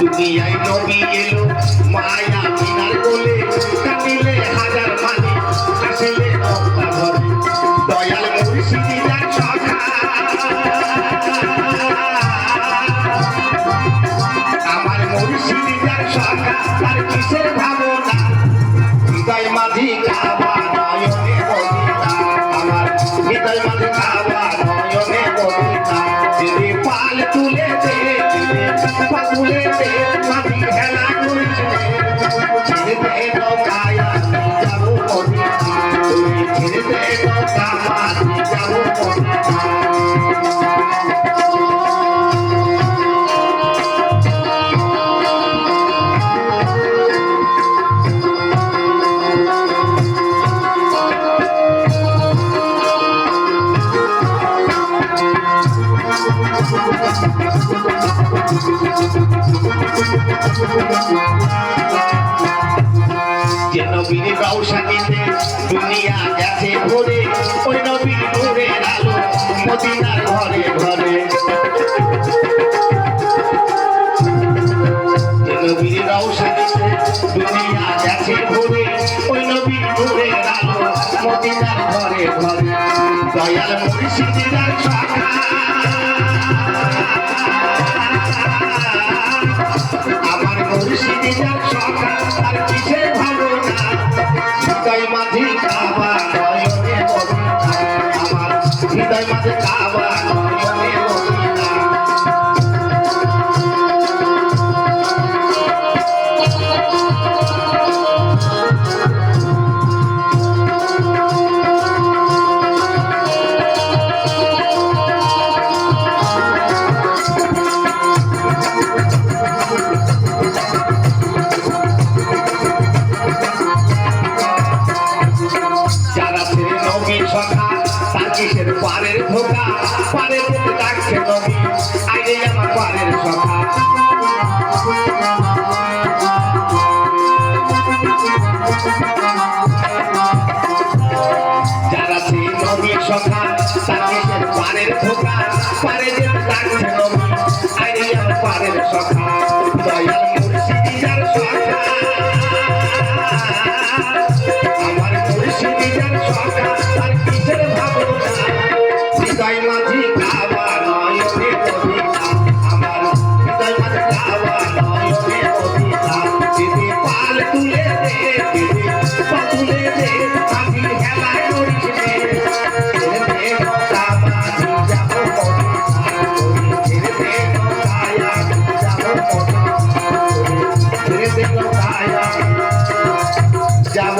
দুনিয়ায় নবী এলো মায়া মিনার যে নবীর বাউসানিতে দুনিয়া গেছে ভরে, ওই নবীর নূরের আলো মদিনার ঘরে ঘরে। নবীর বাউসানিতে দুনিয়া গেছে ভরে, ওই নবীর নূরের দয়াল মুর্শিদিনার সাকা Bye. আগে আমার যারা সেই নদীর সখা তাকে পারের খোকা যাব